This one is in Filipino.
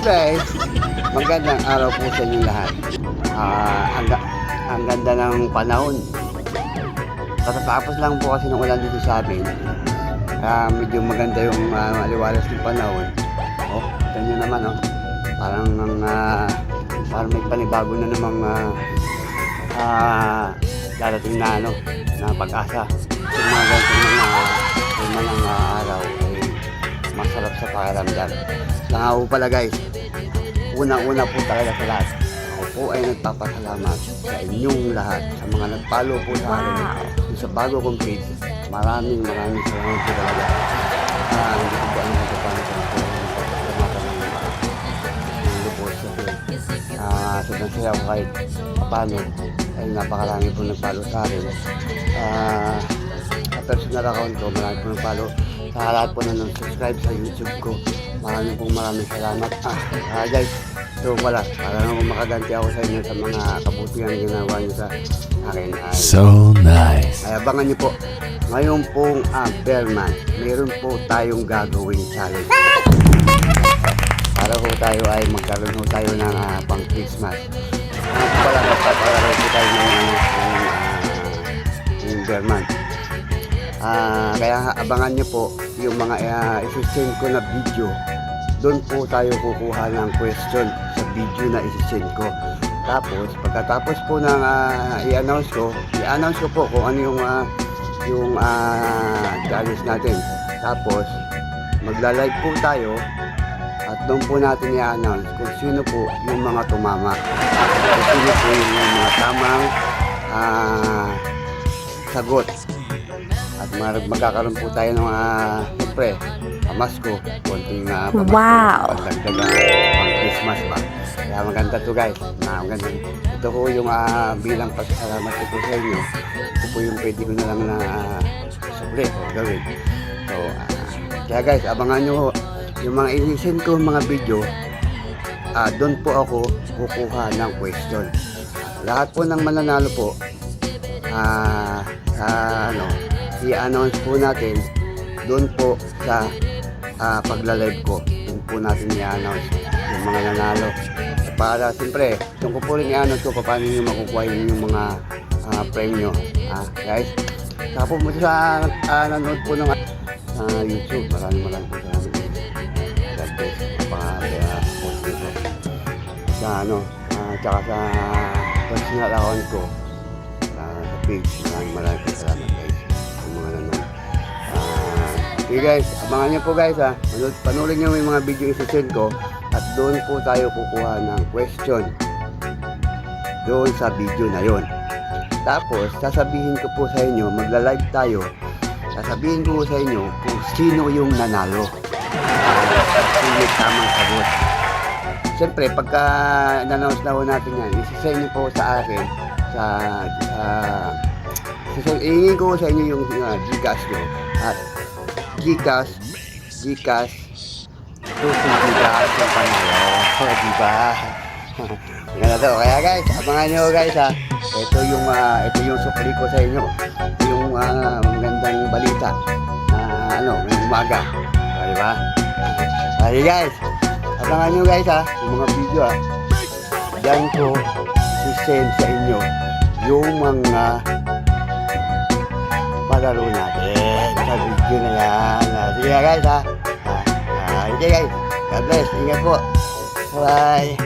guys, magandang araw po sa inyo lahat. Ah, ang, ang ganda ng panahon. Katatapos lang po kasi ng ulan dito sa amin. Ah, medyo maganda yung uh, maliwalas ng panahon. Oh, nyo naman oh. Parang uh, parang may panibago na namang ah, ah, darating na ano, na pag-asa. Yung mga ganitong mga, yung mga ah, araw masarap sa pakiramdam. Po pala guys, unang-una po talaga sa lahat. Ako po ay nagpapasalamat sa inyong lahat, sa mga nag-follow po sa akin yung sa bago kong page. Maraming maraming salamat po talaga. Ah, hindi ko po ano ito paano ko kasi ah, sobrang saya ko kahit paano ay napakarami po nag-follow sa akin. Ah, sa personal account ko, marami po nag-follow. Sa lahat po na nag-subscribe sa YouTube ko, maraming pong maraming salamat. Ah, ah guys, so wala, para nang makaganti ako sa inyo sa mga kabutihan ginawa niyo sa akin. Ay, So nice. ay abangan niyo po, ngayon pong uh, Berman, meron po tayong gagawing challenge. Para po tayo ay magkaroon po tayo ng ah, pang Christmas. Ano pala, magpapalaro po tayo ng, ano, ng, ah, ng Berman. Ah, kaya abangan niyo po yung mga uh, isi-send ko na video. Doon po tayo kukuha ng question sa video na isi-send ko. Tapos, pagkatapos po ng ah, i-announce ko, i-announce ko po kung ano yung ah, yung challenge natin. Tapos, magla-live po tayo at doon po natin i-announce kung sino po yung mga tumama. Kung sino po yung mga tamang ah, sagot. At mag- magkakaroon po tayo ng mga, siyempre, pamasko, konting uh, pamasko, Wow. pandagdag ah, pang Christmas ba. Kaya maganda to guys. Na maganda. Ito po yung ah, bilang pasasalamat ko sa inyo. Ito po yung pwede ko na lang na uh, subre o gawin. So, ah, kaya guys, abangan nyo yung mga inisend ko mga video, ah doon po ako kukuha ng question. Lahat po ng mananalo po, ah, ah, ano, i-announce po natin doon po sa ah, pagla-live ko. Doon po natin i-announce yung mga nanalo. Para siyempre, doon ko po rin i-announce ko paano nyo makukuha yun yung mga ah, premyo. Ah, guys, tapos mo sa ah, nanood po ng ah, YouTube. Maraming maraming po salamat. God bless. Napaka post nito. Sa ano, ah, tsaka sa personal account ko sa, sa page. Maraming maraming po salamat guys. Okay guys, abangan niyo po guys ha. Panood, panoorin niyo yung mga video isi-send ko at doon po tayo kukuha ng question doon sa video na yon. Tapos, sasabihin ko po sa inyo, magla-live tayo. Sasabihin ko sa inyo kung sino yung nanalo. Sino yung tamang sagot. Siyempre, pagka na-announce na natin yan, isisend niyo po sa akin sa sa ihingin ko sa inyo yung uh, Gcash nyo at Gcash. Gcash. Gcash yung panalo o diba yan na to. Kaya guys abangan nyo guys ha. Ito yung ah, ito yung supli ko sa inyo. Yung ah, magandang balita na ano ngayong umaga. O diba Okay guys, abangan nyo guys ha, yung mga video ha. Diyan ko sisend sa inyo. Yung mga palaro natin sa video na yan. Ah, Sige guys ha. Ah, ah, okay guys, God bless, ingat po. Bye.